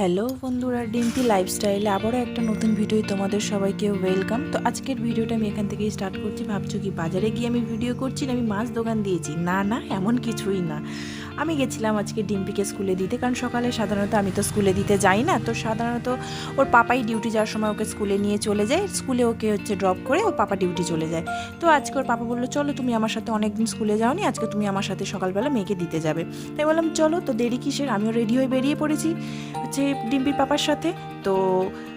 Hello বন্ধুরা, ডিম্পি লাইফস্টাইলে আবারও একটা নতুন ভিডিও তোমাদের সবাইকে ওয়েলকাম তো আজকের ভিডিওটা আমি এখান থেকেই স্টার্ট করছি। ভাবছ কি, বাজারে গিয়ে আমি ভিডিও করছি না আমি মাছ দোকান দিয়েছি? না না, এমন কিছুই না। আমি গেছিলাম আজকে ডিম্পিকে স্কুলে দিতে, কারণ সকালে সাধারণত আমি তো স্কুলে দিতে যাই না। তো সাধারণত ওর পাপাই ডিউটি যাওয়ার সময় ওকে স্কুলে নিয়ে চলে যায়। স্কুলে ওকে হচ্ছে ড্রপ করে ওর পাপা ডিউটি চলে যায়। তো আজকে ওর পাপা বলল, চলো তুমি আমার সাথে অনেকদিন স্কুলে যাওনি, আজকে তুমি আমার সাথে সকালবেলা মেয়েকে দিতে যাবে। তাই বললাম, চলো, তো দেরি কিসের? আমিও রেডি হয়ে বেরিয়ে পড়েছি। হচ্ছে ডিম্পির পাপার সাথে, তো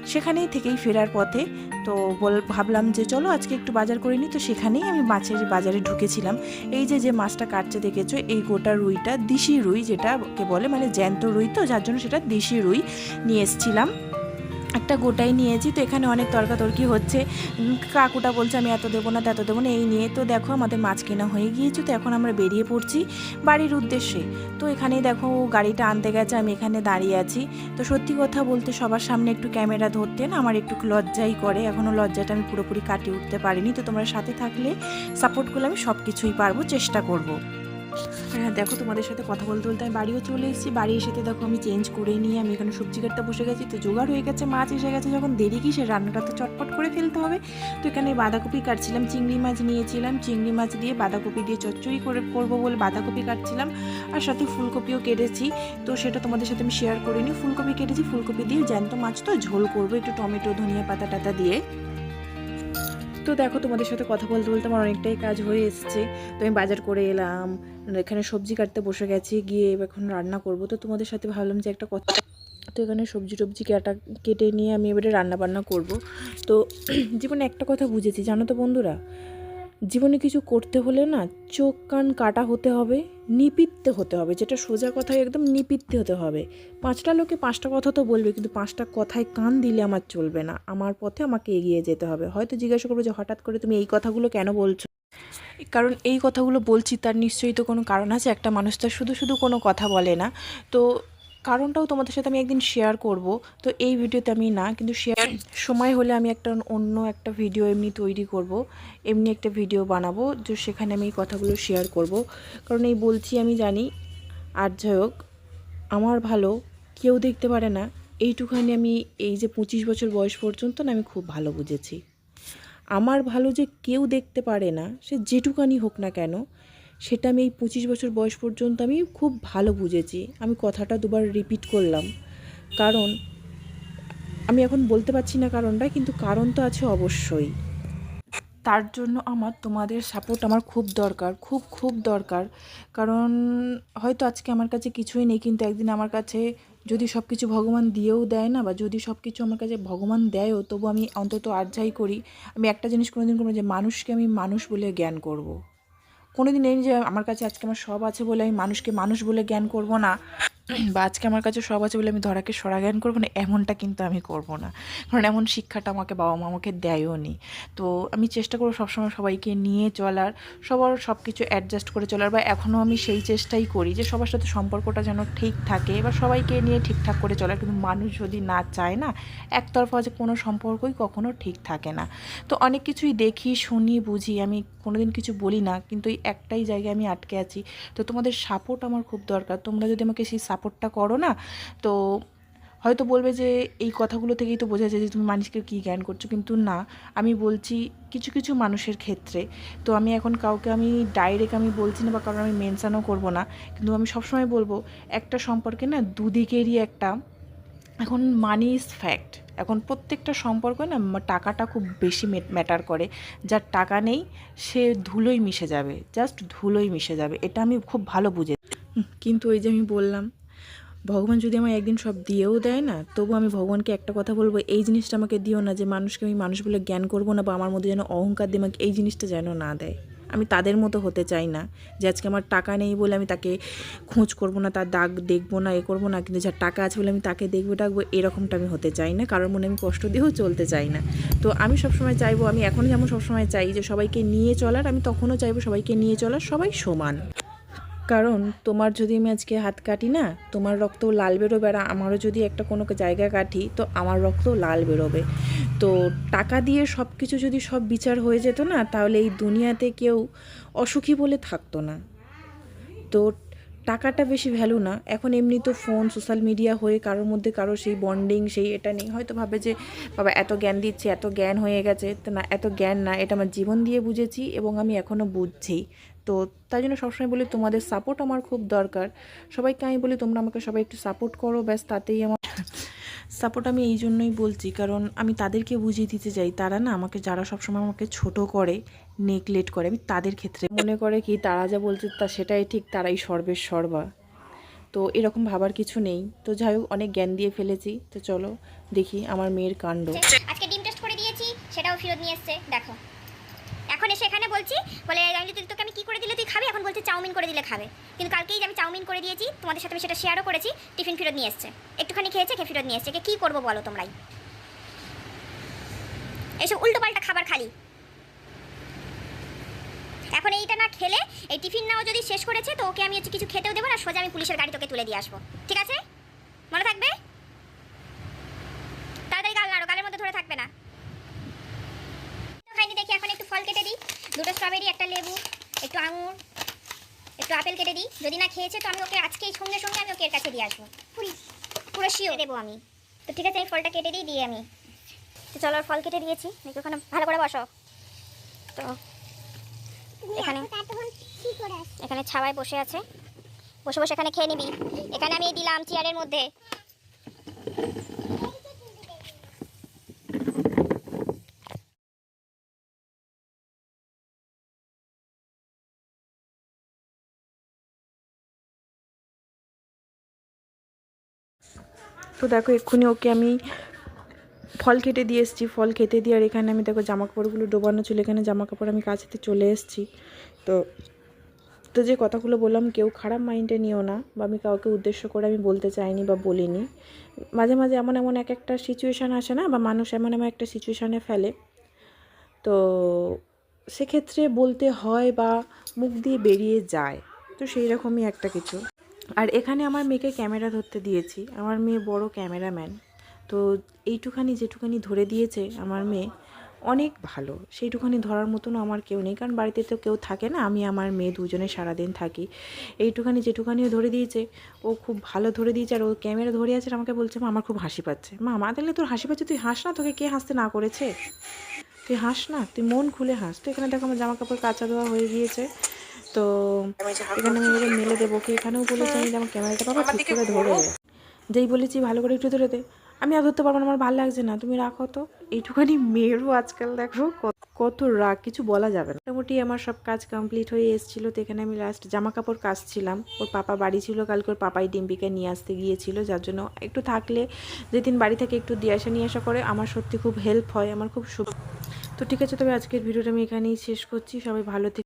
সেখানেই থেকেই ফেরার পথে। তো বল, ভাবলাম যে চলো আজকে একটু বাজার করে নিই, তো সেখানেই আমি মাছের বাজারে ঢুকেছিলাম। এই যে যে মাছটা কাটছে দেখেছ, এই গোটা রুইটা দিশি রুই যেটাকে বলে মানে জ্যান্ত রুই তো, যার জন্য সেটা দিশি রুই নিয়ে এসেছিলাম। একটা গোটাই নিয়েছি, তো এখানে অনেক তর্কাতর্কি হচ্ছে। কাকুটা বলছে, আমি এত দেবো না, তত দেবো না। এই নিয়ে তো দেখো আমাদের মাছ কেনা হয়ে গিয়েছে, তো এখন আমরা বেরিয়ে পড়ছি বাড়ির উদ্দেশ্যে। তো এখানেই দেখো গাড়িটা আনতে গেছে, আমি এখানে দাঁড়িয়ে আছি। তো সত্যি কথা বলতে সবার সামনে একটু ক্যামেরা ধরতে না আমার একটু লজ্জাই করে এখনও লজ্জাটা আমি পুরোপুরি কাটিয়ে উঠতে পারিনি। তো তোমরা সাথে থাকলে সাপোর্ট করলে আমি সব কিছুই পারব, চেষ্টা করব। হ্যাঁ দেখো তোমাদের সাথে কথা বলতে বলতে আমি বাড়িও চলে এসেছি। বাড়ি এসে তো দেখো আমি চেঞ্জ করে নিয়ে আমি এখানে সবজি কাটতে বসে গেছি। তো জোগাড় হয়ে গেছে, মাছ এসে গেছে। যখন দেরি কি সে রান্নাটা তো চটপট করে ফেলতে হবে। তো এখানে বাঁধাকপি কাটছিলাম, চিংড়ি মাছ নিয়েছিলাম। চিংড়ি মাছ দিয়ে বাঁধাকপি দিয়ে চচ্চড়ি করে করব বলে বাঁধাকপি কাটছিলাম। আর সাথে ফুলকপিও কেটেছি। তো সেটা তোমাদের সাথে আমি শেয়ার করিনি ফুলকপি কেটেছি, ফুলকপি দিয়ে জ্যান্ত মাছ তো ঝোল করব। একটু টমেটো, ধনিয়া পাতা টাতা দিয়ে। তো দেখো তোমাদের সাথে কথা বলতে বলতে আমার অনেকটাই কাজ হয়ে এসছে। তো আমি বাজার করে এলাম, এখানে সবজি কাটতে বসে গেছি, গিয়ে এখন রান্না করব। তো তোমাদের সাথে ভাবলাম যে একটা কথা তো এখানে সবজি টবজি কেটা, কেটে নিয়ে আমি এবারে রান্না বান্না করব। তো জীবনে একটা কথা বুঝেছি, জানো তো বন্ধুরা? জীবনে কিছু করতে হলে না চোখ কান কাটা হতে হবে, নিপিত্তে হতে হবে। যেটা সোজা কথায় একদম নিপিত্তে হতে হবে। পাঁচটা লোকে পাঁচটা কথা তো বলবে, কিন্তু পাঁচটা কথায় কান দিলে আমার চলবে না। আমার পথে আমাকে এগিয়ে যেতে হবে। হয়তো জিজ্ঞাসা করব যে হঠাৎ করে তুমি এই কথাগুলো কেন বলছো? কারণ এই কথাগুলো বলছি তার নিশ্চয়ই তো কোনো কারণ আছে। একটা মানুষ তো শুধু শুধু কোনো কথা বলে না। তো কারণটাও তোমাদের সাথে আমি একদিন শেয়ার করব। তো এই ভিডিওতে আমি না, কিন্তু শেয়ার সময় হলে আমি একটা অন্য একটা ভিডিও এমনি তৈরি করব, এমনি একটা ভিডিও বানাবো যে সেখানে আমি এই কথাগুলো শেয়ার করব। কারণ এই বলছি আমি জানি, আর যাই হোক, আমার ভালো, কেউ দেখতে পারে না, এইটুখানি আমি এই যে পঁচিশ বছর বয়স পর্যন্ত না আমি খুব ভালো বুঝেছি। আমার ভালো যে কেউ দেখতে পারে না, সে যেটুকানি হোক না কেন সেটা আমি এই পঁচিশ বছর বয়স পর্যন্ত আমি খুব ভালো বুঝেছি। আমি কথাটা দুবার রিপিট করলাম। কারণ, আমি এখন বলতে পারছি না কারণটা, কিন্তু কারণ তো আছে অবশ্যই। তার জন্য আমার, তোমাদের সাপোর্ট আমার খুব দরকার, খুব খুব দরকার। কারণ, হয়তো আজকে আমার কাছে কিছুই নেই, কিন্তু একদিন আমার কাছে যদি সব কিছু ভগবান দিয়েও দেয় না, বা যদি সব কিছু আমার কাছে ভগবান দেয়ও, তবু আমি অন্তত আর্যাই করি, আমি একটা জিনিস কোনোদিন করব যে, মানুষকে আমি মানুষ বলে জ্ঞান করব। কোনোদিন এই যে আমার কাছে আজকে আমার সব আছে বলে আমি মানুষকে মানুষ বলে জ্ঞান করব না, বা আজকে আমার কাছে সব আছে বলে আমি ধরাকে সরা জ্ঞান করব না, এমনটা কিন্তু আমি করব না। কারণ এমন শিক্ষাটা আমাকে বাবা মা আমাকে দেয়ও নি। তো আমি চেষ্টা করব সবসময় সবাইকে নিয়ে চলার, সবার সব কিছু অ্যাডজাস্ট করে চলার, বা এখনও আমি সেই চেষ্টাই করি যে সবার সাথে সম্পর্কটা যেন ঠিক থাকে, বা সবাইকে নিয়ে ঠিকঠাক করে চলার। কিন্তু মানুষ যদি না চায় না, একতরফা যে কোনো সম্পর্কই কখনো ঠিক থাকে না। তো অনেক কিছুই দেখি, শুনি, বুঝি, আমি কোনোদিন কিছু বলি না, কিন্তু একটাই জায়গায় আমি আটকে আছি। তো তোমাদের সাপোর্ট আমার খুব দরকার। তোমরা যদি আমাকে সেই সাপোর্টটা করো না, তো হয়তো বলবে যে এই কথাগুলো থেকেই তো বোঝা যায় যে তুমি মানুষকে কী জ্ঞান করছ। কিন্তু না, আমি বলছি কিছু কিছু মানুষের ক্ষেত্রে। তো আমি এখন কাউকে আমি ডাইরেক্ট আমি বলছি না বা কারণ আমি মেনশানও করব না। কিন্তু আমি সবসময় বলব, একটা সম্পর্কে না দুদিকেরই একটা এখন মানি ইজ ফ্যাক্ট এখন প্রত্যেকটা সম্পর্ক না টাকাটা খুব বেশি ম্যাটার করে। যার টাকা নেই, সে ধুলোই মিশে যাবে। জাস্ট ধুলোই মিশে যাবে। এটা আমি খুব ভালো বুঝে কিন্তু ওই যে আমি বললাম, ভগবান যদি আমায় একদিন সব দিয়েও দেয় না, তবু আমি ভগবানকে একটা কথা বলব, এই জিনিসটা আমাকে দিও না যে মানুষকে আমি মানুষ বলে জ্ঞান করব না বা আমার মধ্যে যেন অহংকার দিয়ে আমাকে এই জিনিসটা যেন না দেয়। আমি তাদের মতো হতে চাই না। যে আজকে আমার টাকা নেই বলে আমি তাকে খোঁজ করব না, তার দাগ দেখব না, এ করব না, কিন্তু যার টাকা আছে বলে আমি তাকে দেখব, ডাকবো, এরকমটা আমি হতে চাই না। কারোর মনে আমি কষ্ট দিয়েও চলতে চাই না। তো আমি সবসময় চাইব, আমি এখনও যেমন সবসময় চাই যে সবাইকে নিয়ে চলার, আমি তখনও চাইব সবাইকে নিয়ে চলার সবাই সমান। কারণ তোমার যদি আমি আজকে হাত কাটি না, তোমার রক্ত লাল বেরোবে আর আমারও যদি একটা কোনো জায়গা কাটি, তো আমার রক্ত লাল বেরোবে। তো টাকা দিয়ে সব কিছু যদি সব বিচার হয়ে যেত না, তাহলে এই দুনিয়াতে কেউ অসুখী বলে থাকতো না। তো টাকাটা বেশি ভ্যালু না। এখন এমনি তো ফোন সোশ্যাল মিডিয়া হয়ে কারোর মধ্যে কারও সেই বন্ডিং সেই এটা নেই। হয়তো ভাবে যে, বাবা, এত জ্ঞান দিচ্ছে, এত জ্ঞান হয়ে গেছে। না, এত জ্ঞান না, এটা আমার জীবন দিয়ে বুঝেছি এবং আমি এখনও বুঝছি। তো তাই জন্য সবসময় বলি, তোমাদের সাপোর্ট আমার খুব দরকার। সবাইকে আমি বলি, তোমরা আমাকে সবাই একটু সাপোর্ট করো। ব্যাস, তাতেই আমার সাপোর্ট আমি এই জন্যই বলছি, কারণ আমি তাদেরকে বুঝিয়ে দিতে চাই। তারা না আমাকে, যারা সবসময় আমাকে ছোট করে নেগলেক্ট করে, আমি তাদের ক্ষেত্রে মনে করে কি তারা যা বলছে তা সেটাই ঠিক, তারাই সর্বের সর্বা। তো এরকম ভাবার কিছু নেই। তো যাই হোক, অনেক জ্ঞান দিয়ে ফেলেছি। তো চলো দেখি আমার মেয়ের কাণ্ড। আজকে ডিম টেস্ট করে দিয়েছি, সেটাও ফেরত নিয়ে এসছে, দেখো। এখন এসে এখানে বলছি, বলে আমি তুই তোকে আমি কি করে দিলে? তুই খাবি? এখন বলছে, চাউমিন করে দিলে খাবে। কিন্তু কালকেই যে আমি চাউমিন করে দিয়েছি, তোমাদের সাথে আমি সেটা শেয়ারও করেছি, টিফিন ফেরত নিয়ে এসছে। একটুখানি খেয়েছে, খেয়ে ফেরত নিয়ে এসছে। কি করব বলো তোমরাই? এইসব উল্টো পাল্টা খাবার খালি। এখন এইটা না খেলে, এই টিফিন নাও যদি শেষ করেছে, তো ওকে আমি হচ্ছে কিছু খেতেও দেবো না, সোজা আমি পুলিশের গাড়ি তোকে তুলে দিয়ে আসব। ঠিক আছে? মনে থাকবে তাড়াতাড়ি গাল নাড়ো গালের মধ্যে ধরে থাকবে না খাইনি দেখি এখন একটু ফল কেটে দিই দুটো স্ট্রবেরি একটা লেবু একটু আঙুর একটু আপেল কেটে দিই। যদি না খেয়েছে তো আমি ওকে আজকেই সঙ্গে সঙ্গে আমি ওকে এর কাছে দিয়ে আসব। পুরি। পুরো শিও দেবো আমি। তো ঠিক আছে আমি ফলটা কেটে দিই দিয়ে আমি। তো চলো ফল কেটে দিয়েছি। দেখি ওখানে ভালো করে বসো তো এখানে এখানে ছাওয়ায় বসে আছে। বসে বসে এখানে খেয়ে নিবি। এখানে আমি দিলাম চেয়ারের মধ্যে। তো দেখো এক্ষুনি ওকে আমি ফল কেটে দিয়ে এসেছি, ফল খেতে দিয়ে আর এখানে আমি দেখো জামা কাপড়গুলো ডোবানো ছিল, এখানে জামা কাপড় আমি কাছাতে চলে এসেছি। তো তো যে কথাগুলো বললাম, কেউ খারাপ মাইন্ডে নিও না বা আমি কাউকে উদ্দেশ্য করে আমি বলতে চাইনি বা বলিনি। মাঝে মাঝে এমন এমন এক একটা সিচুয়েশান আসে না বা মানুষ এমন এমন একটা সিচুয়েশানে ফেলে। তো সেক্ষেত্রে বলতে হয় বা মুখ দিয়ে বেরিয়ে যায়। তো সেই রকমই একটা কিছু। আর এখানে আমার মেয়েকে ক্যামেরা ধরতে দিয়েছি। আমার মেয়ে বড় ক্যামেরাম্যান। তো এইটুখানি যেটুখানি ধরে দিয়েছে আমার মেয়ে, অনেক ভালো। সেইটুখানি ধরার মতন আমার কেউ নেই। কারণ বাড়িতে তো কেউ থাকে না, আমি আমার মেয়ে দুজনে সারাদিন থাকি। এইটুখানি যেটুখানিও ধরে দিয়েছে, ও খুব ভালো ধরে দিয়েছে। আর ও ক্যামেরা ধরে আছে আমাকে বলছে, মা, আমার খুব হাসি পাচ্ছে। মা মা, তাহলে তোর হাসি পাচ্ছে? তুই হাস না তোকে? কে হাসতে না করেছে? তুই হাস না? তুই মন খুলে হাস। তো এখানে দেখো, আমার জামা কাপড় কাচা দেওয়া হয়ে গিয়েছে। তো এখানে আমি মেলে দেবো কি এখানেও বলেছি আমি আমার ক্যামেরাটা পাবো, ঠিক করে ধরে যেই বলেছি, ভালো করে একটু ধরে দে। আমি আর ধরতে পারব না, আমার ভালো লাগছে না। তুমি রাখো তো। এইটুখানি মেয়েরও আজকাল দেখো, কত- রাগ, কিছু বলা যাবে না। মোটামুটি আমার সব কাজ কমপ্লিট হয়ে এসেছিল তো এখানে আমি লাস্ট জামা কাপড় কাচছিলাম। ওর পাপা বাড়ি ছিল, কালকে ওর পাপাই ডিম্পিকে নিয়ে আসতে গিয়েছিল, যার জন্য একটু থাকলে, যেদিন বাড়ি থেকে একটু দিয়ে আসা, নিয়ে আসা করে, আমার সত্যি খুব হেল্প হয়, আমার খুব সুখ তো ঠিক আছে, তবে আজকের ভিডিওটা আমি এখানেই শেষ করছি। সবাই ভালো